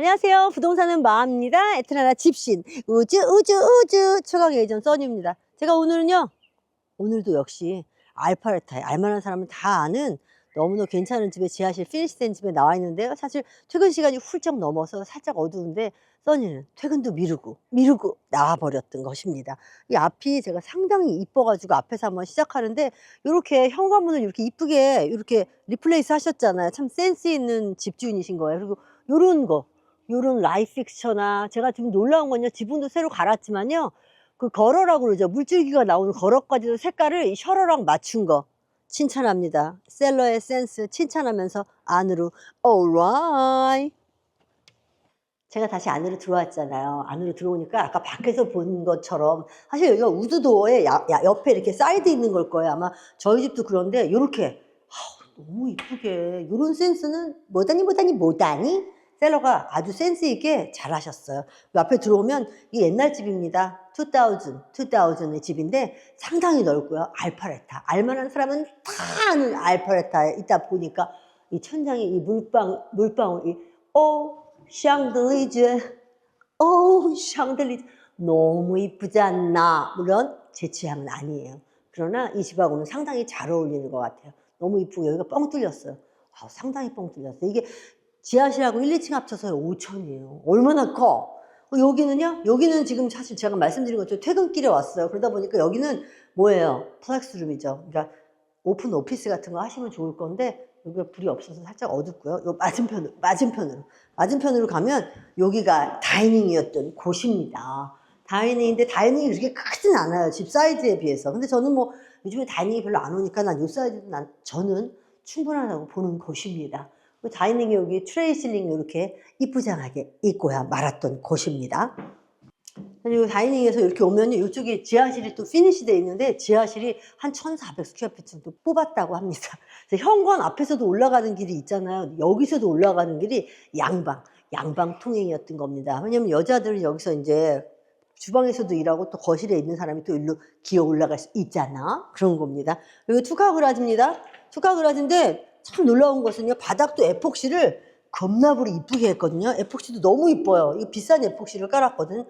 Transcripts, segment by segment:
안녕하세요. 부동산은 마입니다. 에트나라 집신 우주 우주 우주 최강 예전 써니입니다. 제가 오늘은요. 오늘도 역시 알파레타에 알만한 사람은 다 아는 너무나 괜찮은 집에 지하실 피니시된 집에 나와 있는데요. 사실 퇴근 시간이 훌쩍 넘어서 살짝 어두운데 써니는 퇴근도 미루고 미루고 나와버렸던 것입니다. 이 앞이 제가 상당히 이뻐가지고 앞에서 한번 시작하는데 이렇게 현관문을 이렇게 이쁘게 이렇게 리플레이스 하셨잖아요. 참 센스 있는 집주인이신 거예요. 그리고 요런 거, 요런 라이프 픽처나 제가 지금 놀라운 건요. 지붕도 새로 갈았지만요. 그 걸어라고 그러죠. 물줄기가 나오는 걸어까지도 색깔을 이 셔러랑 맞춘 거 칭찬합니다. 셀러의 센스 칭찬하면서 안으로 alright. 제가 다시 안으로 들어왔잖아요. 안으로 들어오니까 아까 밖에서 본 것처럼 사실 여기가 우드도어에 야- 야- 옆에 이렇게 사이드 있는 걸 거예요. 아마 저희 집도 그런데 이렇게 너무 이쁘게 이런 센스는 뭐다니 뭐다니 뭐다니 셀러가 아주 센스 있게 잘 하셨어요. 그 앞에 들어오면 이 옛날 집입니다. 2000, 2000의 집인데 상당히 넓고요. 알파레타. 알만한 사람은 다 아는 알파레타에 있다 보니까 이 천장에 이 물방 물방울 이 오 샹들리제 오 샹들리제 너무 이쁘지 않나? 물론 제 취향은 아니에요. 그러나 이 집하고는 상당히 잘 어울리는 것 같아요. 너무 이쁘고 여기가 뻥 뚫렸어요. 아, 상당히 뻥 뚫렸어요. 이게 지하실하고 1, 2층 합쳐서 5천이에요. 얼마나 커? 어, 여기는요? 여기는 지금 사실 제가 말씀드린 것처럼 퇴근길에 왔어요. 그러다 보니까 여기는 뭐예요? 플렉스룸이죠. 그러니까 오픈 오피스 같은 거 하시면 좋을 건데 여기가 불이 없어서 살짝 어둡고요. 요 맞은편으로 맞은편으로 맞은편으로 가면 여기가 다이닝이었던 곳입니다. 다이닝인데 다이닝이 그렇게 크진 않아요. 집 사이즈에 비해서. 근데 저는 뭐 요즘에 다이닝이 별로 안 오니까 난 요 사이즈도 난 저는 충분하다고 보는 곳입니다. 그 다이닝이 여기 트레이 실링 이렇게 이쁘장하게 있고야 말았던 곳입니다. 그리고 다이닝에서 이렇게 오면 이쪽에 지하실이 또 피니시 돼 있는데 지하실이 한 1,400 스퀘어피트 정도 뽑았다고 합니다. 현관 앞에서도 올라가는 길이 있잖아요. 여기서도 올라가는 길이 양방, 양방 통행이었던 겁니다. 왜냐면 여자들은 여기서 이제 주방에서도 일하고 또 거실에 있는 사람이 또 일로 기어 올라갈 수 있잖아. 그런 겁니다. 그리고 투카그라지입니다. 투카그라지인데 참 놀라운 것은요. 바닥도 에폭시를 겁나부리 이쁘게 했거든요. 에폭시도 너무 이뻐요. 이거 비싼 에폭시를 깔았거든.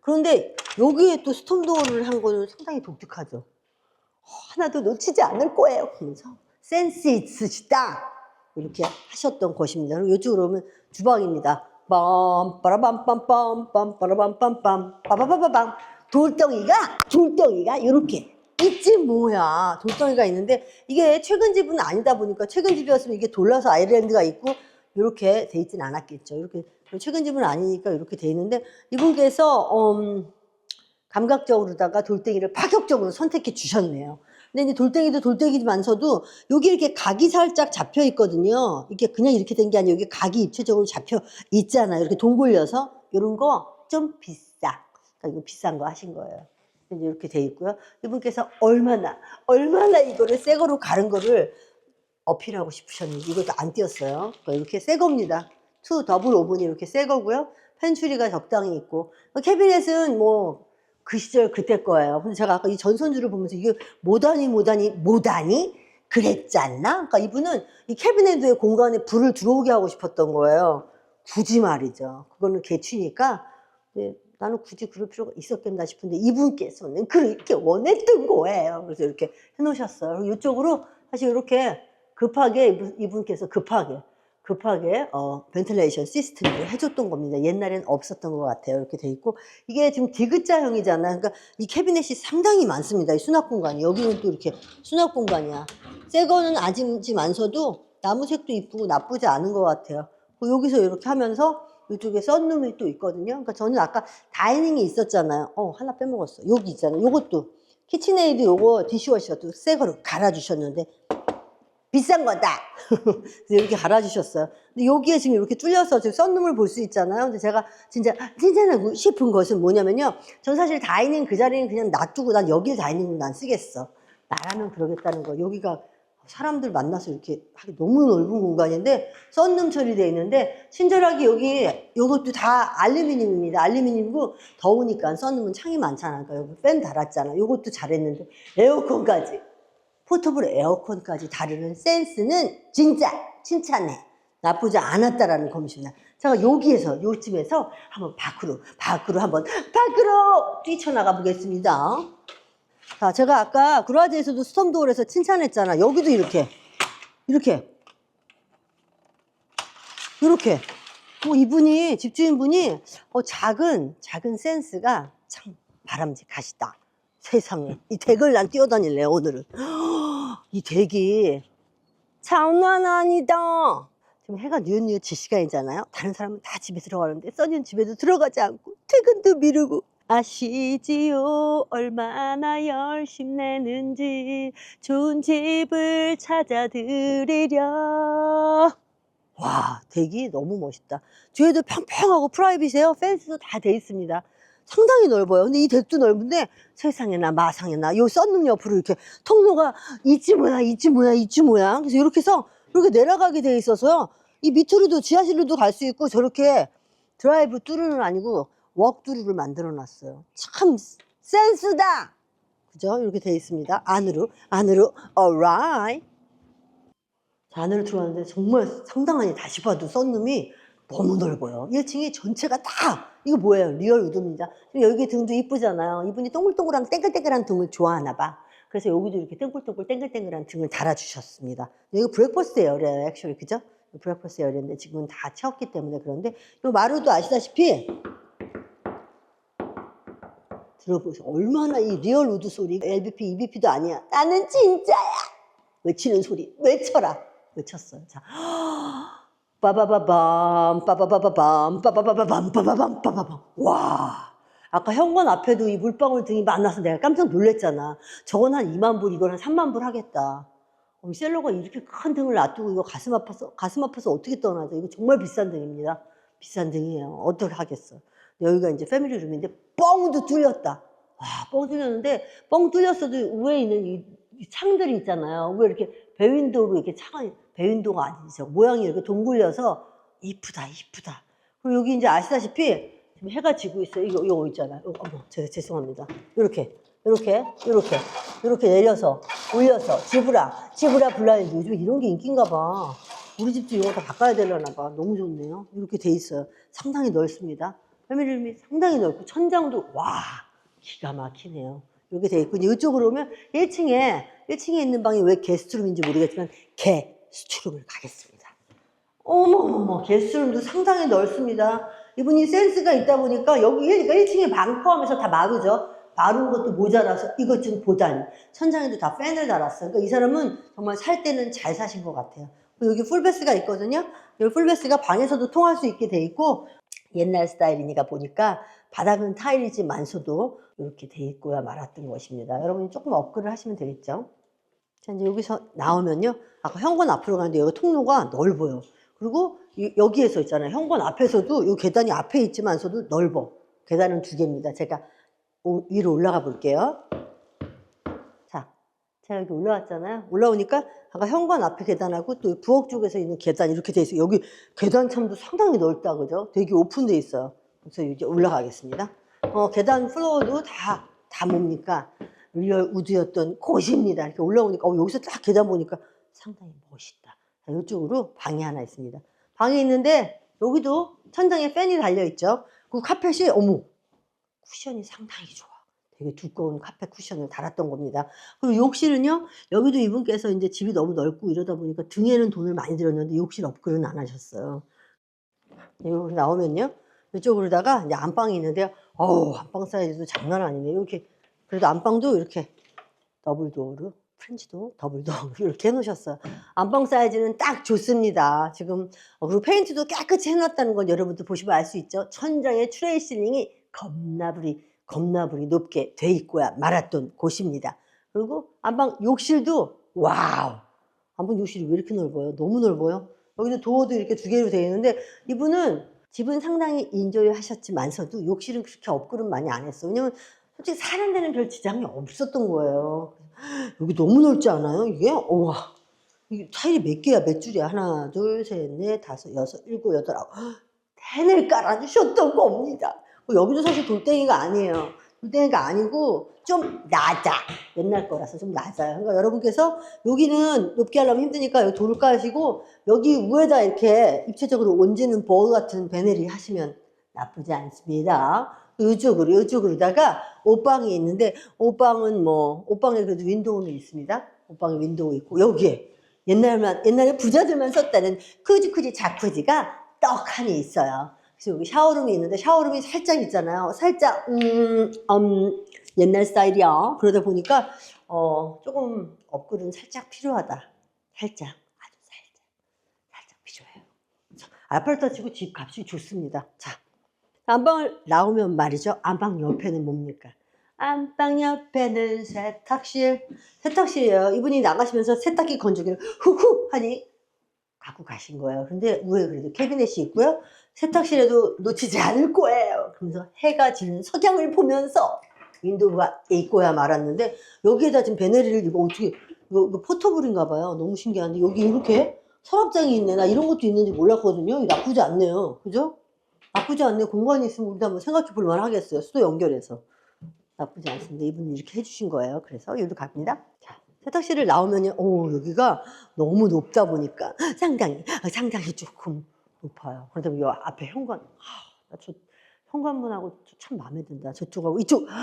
그런데 여기에 또 스톰도어를 한 거는 상당히 독특하죠. 어, 하나도 놓치지 않을 거예요. 그러면서 센스 있으시다. 이렇게 하셨던 것입니다. 그리고 이쪽으로 오면 주방입니다. 빰, 빠라밤 빰 빰, 빰, 빠라밤 빰 빰, 빠바바바밤. 돌덩이가, 돌덩이가 이렇게 있지 뭐야. 돌덩이가 있는데 이게 최근 집은 아니다 보니까 최근 집이었으면 이게 돌라서 아일랜드가 있고 이렇게 돼 있진 않았겠죠. 이렇게 최근 집은 아니니까 이렇게 돼 있는데 이분께서 음, 감각적으로다가 돌덩이를 파격적으로 선택해 주셨네요. 근데 이제 돌덩이도 돌덩이지만서도 여기 이렇게 각이 살짝 잡혀 있거든요. 이게 그냥 이렇게 된 게 아니고 여기 각이 입체적으로 잡혀 있잖아요. 이렇게 동굴려서 이런 거 좀 비싸. 그러니까 이거 비싼 거 하신 거예요. 이렇게 돼 있고요. 이분께서 얼마나 얼마나 이거를 새 거로 가른 거를 어필하고 싶으셨는지 이것도 안 띄었어요. 이렇게 새 겁니다. 투 더블 오븐이 이렇게 새 거고요. 펜츄리가 적당히 있고 캐비넷은 뭐 그 시절 그때 거예요. 근데 제가 아까 이 전선주를 보면서 이게 뭐다니 뭐다니 뭐다니 그랬잖나? 그러니까 이분은 이 캐비넷의 공간에 불을 들어오게 하고 싶었던 거예요. 굳이 말이죠. 그거는 개취니까 네, 나는 굳이 그럴 필요가 있었겠나 싶은데 이분께서는 그렇게 원했던 거예요. 그래서 이렇게 해놓으셨어요. 이쪽으로 사실 이렇게 급하게 이분- 이분께서 급하게 급하게 어, 벤틀레이션 시스템을 해줬던 겁니다. 옛날엔 없었던 것 같아요. 이렇게 돼 있고 이게 지금 디귿자형이잖아요. 그러니까 이 캐비넷이 상당히 많습니다. 이 수납 공간이 여기는 또 이렇게 수납 공간이야. 새 거는 아직만서도 나무색도 이쁘고 나쁘지 않은 것 같아요. 그리고 여기서 이렇게 하면서 이쪽에 썬룸이 또 있거든요. 그러니까 저는 아까 다이닝이 있었잖아요. 어 하나 빼먹었어. 여기 있잖아요. 요것도 키친에이드 요거 디시워셔도 새 거로 갈아주셨는데 비싼 거다. 이렇게 갈아주셨어요. 근데 여기에 지금 이렇게 뚫려서 지금 썬룸을 볼 수 있잖아요. 근데 제가 진짜 칭찬하고 싶은 것은 뭐냐면요. 전 사실 다이닝 그 자리는 그냥 놔두고 난 여길 다이닝으로 난 쓰겠어. 나라면 그러겠다는 거. 여기가 사람들 만나서 이렇게 하기 너무 넓은 공간인데 썬룸 처리되어 있는데 친절하게 여기 이것도 다 알루미늄입니다. 알루미늄이고 더우니까 썬룸은 창이 많잖아. 그러니까 여기 팬 달았잖아. 이것도 잘했는데 에어컨까지 포터블 에어컨까지 다루는 센스는 진짜 칭찬해. 나쁘지 않았다라는 겁니다. 제가 여기에서 요쯤에서 한번 밖으로 밖으로 한번 밖으로 뛰쳐나가 보겠습니다. 자, 제가 아까 그라지에서도 스톰도어에서 칭찬했잖아. 여기도 이렇게 이렇게 이렇게 뭐 이분이 집주인분이 어, 작은 작은 센스가 참 바람직하시다. 세상에 이 덱을 난 뛰어다닐래요 오늘은. 이 덱이 장난 아니다. 지금 해가 뉘엿뉘엿 질 시간이잖아요. 다른 사람은 다 집에 들어가는데 써니는 집에도 들어가지 않고 퇴근도 미루고 아시지요? 얼마나 열심 내는지 좋은 집을 찾아드리려 와 덱이 너무 멋있다. 뒤에도 평평하고 프라이빗해요. 펜스도 다 돼 있습니다. 상당히 넓어요. 근데 이 덱도 넓은데 세상에나 마상에나 요 썬룸 옆으로 이렇게 통로가 이쯤 모양 이쯤 모양 이쯤 모양 그래서 이렇게 해서 이렇게 내려가게 돼 있어서요. 이 밑으로도 지하실로도 갈 수 있고 저렇게 드라이브 뚜루는 아니고 웍두루를 만들어 놨어요 참 센스다 그죠 이렇게 돼 있습니다 안으로 안으로 alright 자, 안으로 들어왔는데 정말 상당하니 다시 봐도 썬룸이 너무 넓어요. 1층이 전체가 다 이거 뭐예요? 리얼 우드입니다. 여기 등도 이쁘잖아요. 이분이 동글동글한 땡글땡글한 등을 좋아하나 봐. 그래서 여기도 이렇게 땡글땡글 땡글땡글한 등을 달아주셨습니다. 여기 브렉퍼스트 에어리아예요, 액츄얼리 그죠? 브렉퍼스트 에어리아인데 지금은 다 채웠기 때문에 그런데 이 마루도 아시다시피 들어보세요. 얼마나 이 리얼 우드 소리 LBP, EBP도 아니야. 나는 진짜야. 외치는 소리 외쳐라. 외쳤어요. 자, 빠바바밤, 빠바바바밤, 빠바바바밤, 빠바밤, 빠바밤. 와. 아까 현관 앞에도 이 물방울 등이 많아서 내가 깜짝 놀랐잖아. 저건 한 2만 불, 이건 한 3만 불 하겠다. 어, 이 셀러가 이렇게 큰 등을 놔두고 이거 가슴 아파서, 가슴 아파서 어떻게 떠나죠? 이거 정말 비싼 등입니다. 비싼 등이에요. 어떻게 하겠어. 여기가 이제 패밀리 룸인데 뻥도 뚫렸다. 와, 뻥 뚫렸는데 뻥 뚫렸어도 위에 있는 이, 이 창들이 있잖아요. 왜 이렇게 배윈도로 이렇게 차가 배윈도가 아니죠. 모양이 이렇게 동굴려서 이쁘다, 이쁘다. 그리고 여기 이제 아시다시피 지금 해가 지고 있어요. 이거 이거 있잖아요. 이거, 어머, 제가 죄송합니다. 이렇게, 이렇게, 이렇게, 이렇게 내려서 올려서 지브라, 지브라 블라인드 요즘 이런 게 인기인가 봐. 우리 집도 이거 다 바꿔야 되려나 봐. 너무 좋네요. 이렇게 돼 있어요. 상당히 넓습니다. 패밀리룸이 상당히 넓고 천장도 와 기가 막히네요. 이렇게 돼 있고 이쪽으로 오면 1층에 1층에 있는 방이 왜 게스트룸인지 모르겠지만 게스트룸을 가겠습니다. 어머머머 게스트룸도 상당히 넓습니다. 이분이 센스가 있다 보니까 여기 그러니까 1층에 방 포함해서 다 마루죠. 마른 것도 모자라서 이것 좀 보다니 천장에도 다 팬을 달았어요. 그러니까 이 사람은 정말 살 때는 잘 사신 것 같아요. 여기 풀베스가 있거든요. 여기 풀베스가 방에서도 통할 수 있게 돼 있고 옛날 스타일이니까 보니까 바닥은 타일이지만서도 이렇게 돼 있고야 말았던 것입니다. 여러분이 조금 업그레이드 하시면 되겠죠. 자, 이제 여기서 나오면요. 아까 현관 앞으로 가는데 여기 통로가 넓어요. 그리고 이- 여기에서 있잖아요. 현관 앞에서도 이 계단이 앞에 있지만서도 넓어. 계단은 두 개입니다. 제가 오- 위로 올라가 볼게요. 자, 제가 여기 올라왔잖아요. 올라오니까 아까 현관 앞에 계단하고 또 부엌 쪽에서 있는 계단 이렇게 돼 있어요. 여기 계단 참도 상당히 넓다, 그죠? 되게 오픈돼 있어요. 그래서 이제 올라가겠습니다. 어, 계단 플로어도 다, 다 뭡니까? 리얼 우드였던 곳입니다. 이렇게 올라오니까, 어, 여기서 딱 계단 보니까 상당히 멋있다. 자, 이쪽으로 방이 하나 있습니다. 방이 있는데, 여기도 천장에 팬이 달려있죠. 그 카펫이, 어머, 쿠션이 상당히 좋아. 되게 두꺼운 카펫 쿠션을 달았던 겁니다. 그리고 욕실은요, 여기도 이분께서 이제 집이 너무 넓고 이러다 보니까 등에는 돈을 많이 들였는데 욕실 업그레이드는 안 하셨어요. 여기 나오면요, 이쪽으로다가 이제 안방이 있는데요. 어우, 안방 사이즈도 장난 아니네요. 이렇게, 그래도 안방도 이렇게 더블 도어로, 프렌치도 더블 도어로 이렇게 해놓으셨어요. 안방 사이즈는 딱 좋습니다. 지금, 어, 그리고 페인트도 깨끗이 해놨다는 건 여러분들 보시면 알 수 있죠. 천장에 트레이 실링이 겁나불이, 겁나불이 높게 돼 있고야 말았던 곳입니다. 그리고 안방 욕실도, 와우! 안방 욕실이 왜 이렇게 넓어요? 너무 넓어요. 여기도 도어도 이렇게 두 개로 되어 있는데, 이분은 집은 상당히 인조이 하셨지만서도 욕실은 그렇게 업그레이드 많이 안 했어. 왜냐면 솔직히 사는 데는 별 지장이 없었던 거예요. 여기 너무 넓지 않아요? 이게? 우와. 타일이 몇 개야? 몇 줄이야? 하나, 둘, 셋, 넷, 다섯, 여섯, 일곱, 여덟, 아홉. 텐을 깔아주셨던 겁니다. 뭐 여기도 사실 돌덩이가 아니에요. 돌덩이가 아니고 좀 낮아. 옛날 거라서 좀 낮아요. 그러니까 여러분께서 여기는 높게 하려면 힘드니까 여기 돌을 까시고 여기 위에다 이렇게 입체적으로 얹는 볼 같은 베네리 하시면 나쁘지 않습니다. 이쪽으로 이쪽으로다가 옷방이 있는데 옷방은 뭐 옷방에 그래도 윈도우는 있습니다. 옷방에 윈도우 있고 여기에 옛날만 옛날에 부자들만 썼다는 크지크지 자크지가 떡하니 있어요. 그래서 여기 샤워룸이 있는데 샤워룸이 살짝 있잖아요. 살짝 음, 음 옛날 스타일이야. 그러다 보니까 어 조금 업글은 살짝 필요하다. 살짝 아주 살짝 살짝 필요해요. 자, 아파트 치고 집 값이 좋습니다. 자 안방을 나오면 말이죠. 안방 옆에는 뭡니까? 안방 옆에는 세탁실. 세탁실이에요. 이분이 나가시면서 세탁기 건조기를 후후 하니 갖고 가신 거예요. 근데 위에 그래도 캐비넷이 있고요. 세탁실에도 놓치지 않을 거예요. 그러면서 해가 지는 석양을 보면서 윈도우가 있고야 말았는데 여기에다 지금 베네리를 이거 어떻게 이거, 이거 포터블인가 봐요. 너무 신기한데 여기 이렇게 서랍장이 있네. 나 이런 것도 있는지 몰랐거든요. 나쁘지 않네요. 그죠? 나쁘지 않네. 공간이 있으면 우리도 한번 생각해 볼 만 하겠어요. 수도 연결해서. 나쁘지 않습니다. 이분이 이렇게 해주신 거예요. 그래서 여기로 갑니다. 자, 세탁실을 나오면요. 오, 여기가 너무 높다 보니까 상당히, 상당히 조금 높아요. 보니 요 앞에 현관, 아, 나저 현관문하고 저참 마음에 든다. 저쪽하고 이쪽, 와,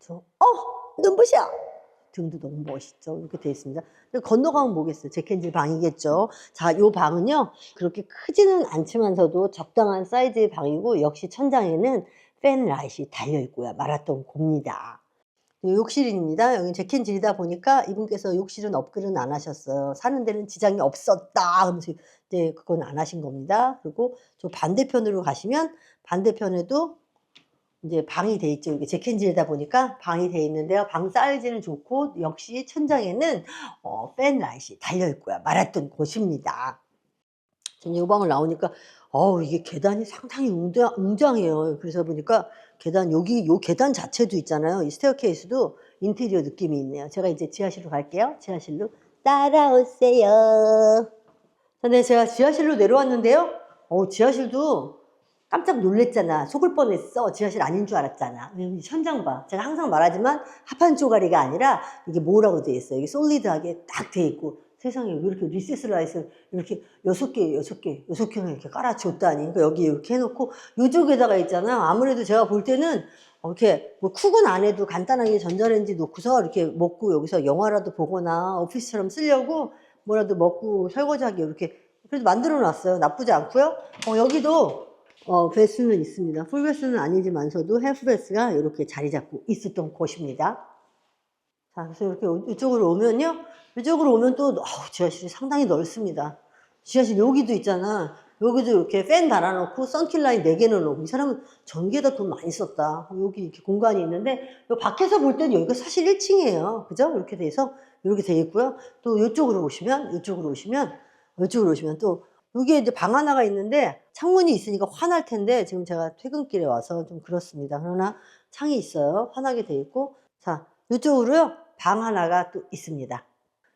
저, 어, 눈부셔. 등도 너무 멋있죠. 이렇게 되어 있습니다. 건너가면 뭐겠어요? 제켄질 방이겠죠. 자, 이 방은요, 그렇게 크지는 않지만서도 적당한 사이즈의 방이고, 역시 천장에는 팬 라이트가 달려 있고요. 말았던 겁니다. 이 욕실입니다. 여기 제켄질이다 보니까 이분께서 욕실은 업글은 안 하셨어요. 사는 데는 지장이 없었다. 하면서 이제 그건 안 하신 겁니다. 그리고 저 반대편으로 가시면 반대편에도 이제 방이 돼 있죠. 이게 제켄질이다 보니까 방이 돼 있는데요. 방 사이즈는 좋고 역시 천장에는 어, 팬 라이트가 달려 있고요. 말았던 곳입니다. 저는 이 방을 나오니까 어우 이게 계단이 상당히 웅장, 웅장해요. 그래서 보니까 계단 여기 요 계단 자체도 있잖아요. 이 스테어케이스도 인테리어 느낌이 있네요. 제가 이제 지하실로 갈게요. 지하실로 따라오세요. 자, 네, 제가 지하실로 내려왔는데요. 어, 지하실도 깜짝 놀랬잖아. 속을 뻔했어. 지하실 아닌 줄 알았잖아. 이 천장 봐. 제가 항상 말하지만 합한 쪼가리가 아니라 이게 뭐라고 돼 있어요. 이게 솔리드하게 딱 돼 있고 세상에 왜 이렇게 리세스 라이트 이렇게 여섯 개, 여섯 개, 여섯 개나 이렇게 깔아줬다니. 그러니까 여기 이렇게 해놓고 이쪽에다가 있잖아요. 아무래도 제가 볼 때는 어, 이렇게 뭐 쿡은 안 해도 간단하게 전자레인지 놓고서 이렇게 먹고 여기서 영화라도 보거나 오피스처럼 쓰려고 뭐라도 먹고 설거지하기 이렇게 그래도 만들어 놨어요. 나쁘지 않고요. 어, 여기도 어, 베스는 있습니다. 풀 베스는 아니지만서도 헬프 베스가 이렇게 자리 잡고 있었던 곳입니다. 자, 그래서 이렇게 오- 이쪽으로 오면요. 이쪽으로 오면 또, 어우, 지하실이 상당히 넓습니다. 지하실 여기도 있잖아. 여기도 이렇게 팬 달아놓고 선킬라인 4개는 놓고 이 사람은 전기에다 돈 많이 썼다. 여기 이렇게 공간이 있는데 요 밖에서 볼 때는 여기가 사실 1층이에요. 그죠? 이렇게 돼서 이렇게 돼 있고요. 또 이쪽으로 오시면 이쪽으로 오시면 이쪽으로 오시면 또 여기에 이제 방 하나가 있는데 창문이 있으니까 환할 텐데 지금 제가 퇴근길에 와서 좀 그렇습니다. 그러나 창이 있어요. 환하게 돼 있고 자 이쪽으로요 방 하나가 또 있습니다.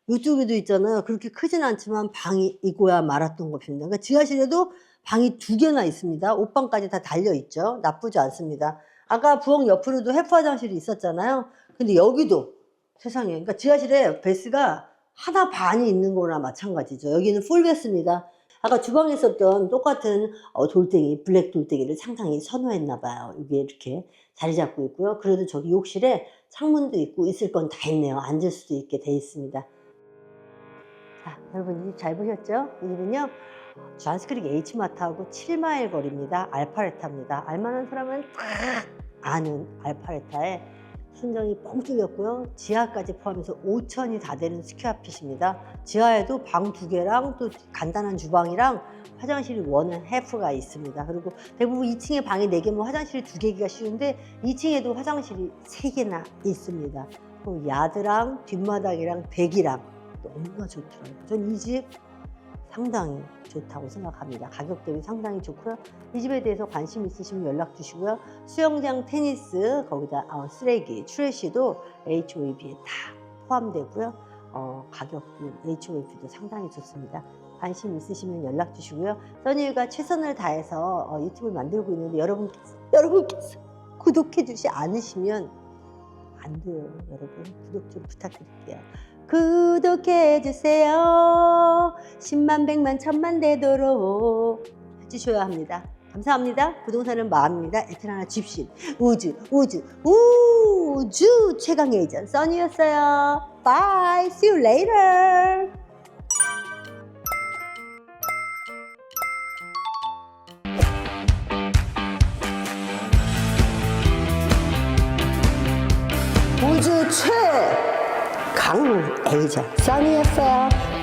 이쪽에도 있잖아요. 그렇게 크진 않지만 방이 있고야 말았던 곳입니다. 그러니까 지하실에도 방이 두 개나 있습니다. 옷방까지 다 달려 있죠. 나쁘지 않습니다. 아까 부엌 옆으로도 해프 화장실이 있었잖아요. 근데 여기도 세상에, 그러니까 지하실에 베스가 하나 반이 있는 거나 마찬가지죠. 여기는 풀 베스입니다. 아까 주방에 있었던 똑같은 어, 돌덩이, 블랙 돌덩이를 상당히 선호했나 봐요. 이게 이렇게 자리 잡고 있고요. 그래도 저기 욕실에 창문도 있고 있을 건 다 있네요. 앉을 수도 있게 돼 있습니다. 자, 여러분 이 집 잘 보셨죠? 이 집은요. 좌스크릭 H마트하고 7마일 거리입니다. 알파레타입니다. 알만한 사람은 다 아는 알파레타에 순정이 뻥 뚫렸고요. 지하까지 포함해서 5천이 다 되는 스퀘어핏입니다. 지하에도 방 두 개랑 또 간단한 주방이랑 화장실이 원은 해프가 있습니다. 그리고 대부분 2층에 방이 4개면 화장실이 두 개기가 쉬운데 2층에도 화장실이 3개나 있습니다. 또 야드랑 뒷마당이랑 대기랑 너무나 좋더라고요. 전 이 집 상당히 좋다고 생각합니다. 가격 대비 상당히 좋고요. 이 집에 대해서 관심 있으시면 연락 주시고요. 수영장, 테니스, 거기다 어, 쓰레기, 트래쉬도 HOAB에 다 포함되고요. 어, 가격도 HOAB도 상당히 좋습니다. 관심 있으시면 연락 주시고요. 써니가 최선을 다해서 어, 유튜브를 만들고 있는데 여러분, 여러분께서 구독해 주지 않으시면 안 돼요, 여러분. 구독 좀 부탁드릴게요. 구독해주세요. 10만, 100만, 1000만 되도록 해주셔야 합니다. 감사합니다. 부동산은 마음입니다. 에트라나 집신 우주 우주 우주 최강 에이전 써니였어요. Bye. See you later. 우주 최